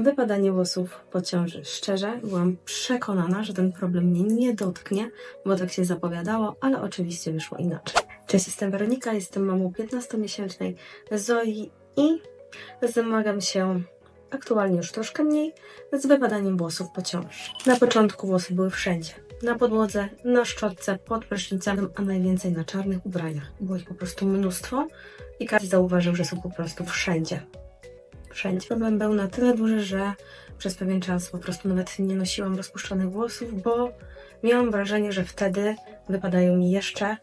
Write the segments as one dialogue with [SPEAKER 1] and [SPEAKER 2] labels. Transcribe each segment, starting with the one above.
[SPEAKER 1] Wypadanie włosów po ciąży. Szczerze, byłam przekonana, że ten problem mnie nie dotknie, bo tak się zapowiadało, ale oczywiście wyszło inaczej. Cześć, jestem Weronika, jestem mamą 15-miesięcznej Zoi i zmagam się aktualnie już troszkę mniej z wypadaniem włosów po ciąży. Na początku włosy były wszędzie. Na podłodze, na szczotce, pod prysznicem, a najwięcej na czarnych ubraniach. Było ich po prostu mnóstwo i każdy zauważył, że są po prostu wszędzie wszędzie. Problem był na tyle duży, że przez pewien czas po prostu nawet nie nosiłam rozpuszczonych włosów, bo miałam wrażenie, że wtedy wypadają mi jeszcze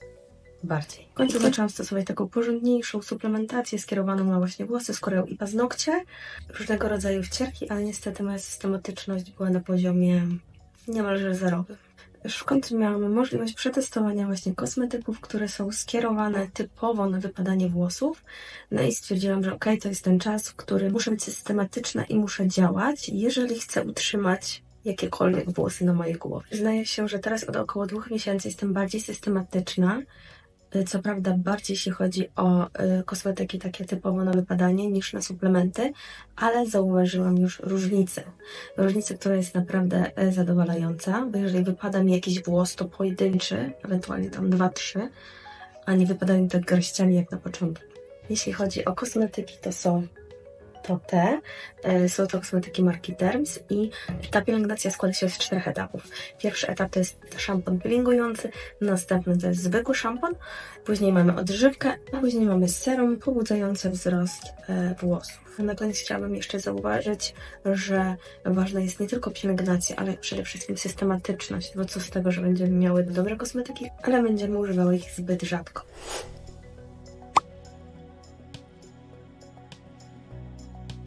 [SPEAKER 1] bardziej. W końcu zaczęłam stosować taką porządniejszą suplementację skierowaną na właśnie włosy, skórę i paznokcie. Różnego rodzaju wcierki, ale niestety moja systematyczność była na poziomie niemalże zerowym. Już w końcu miałam możliwość przetestowania właśnie kosmetyków, które są skierowane typowo na wypadanie włosów. No i stwierdziłam, że okej, to jest ten czas, w którym muszę być systematyczna i muszę działać, jeżeli chcę utrzymać jakiekolwiek włosy na mojej głowie. Zdaje się, że teraz od około dwóch miesięcy jestem bardziej systematyczna. Y, Co prawda bardziej jeśli chodzi o y, kosmetyki takie typowo na wypadanie niż na suplementy, ale zauważyłam już różnicę. Różnicę, która jest naprawdę y, zadowalająca, bo jeżeli wypada mi jakiś włos, to pojedynczy, ewentualnie tam dwa, trzy, a nie wypadają mi tak garściami jak na początku. Jeśli chodzi o kosmetyki, to są to te. Są to kosmetyki marki Derms i ta pielęgnacja składa się z czterech etapów. Pierwszy etap to jest szampon peelingujący, następny to jest zwykły szampon, później mamy odżywkę, a później mamy serum pobudzające wzrost e, włosów. Na koniec chciałabym jeszcze zauważyć, że ważna jest nie tylko pielęgnacja, ale przede wszystkim systematyczność, bo co z tego, że będziemy miały dobre kosmetyki, ale będziemy używały ich zbyt rzadko.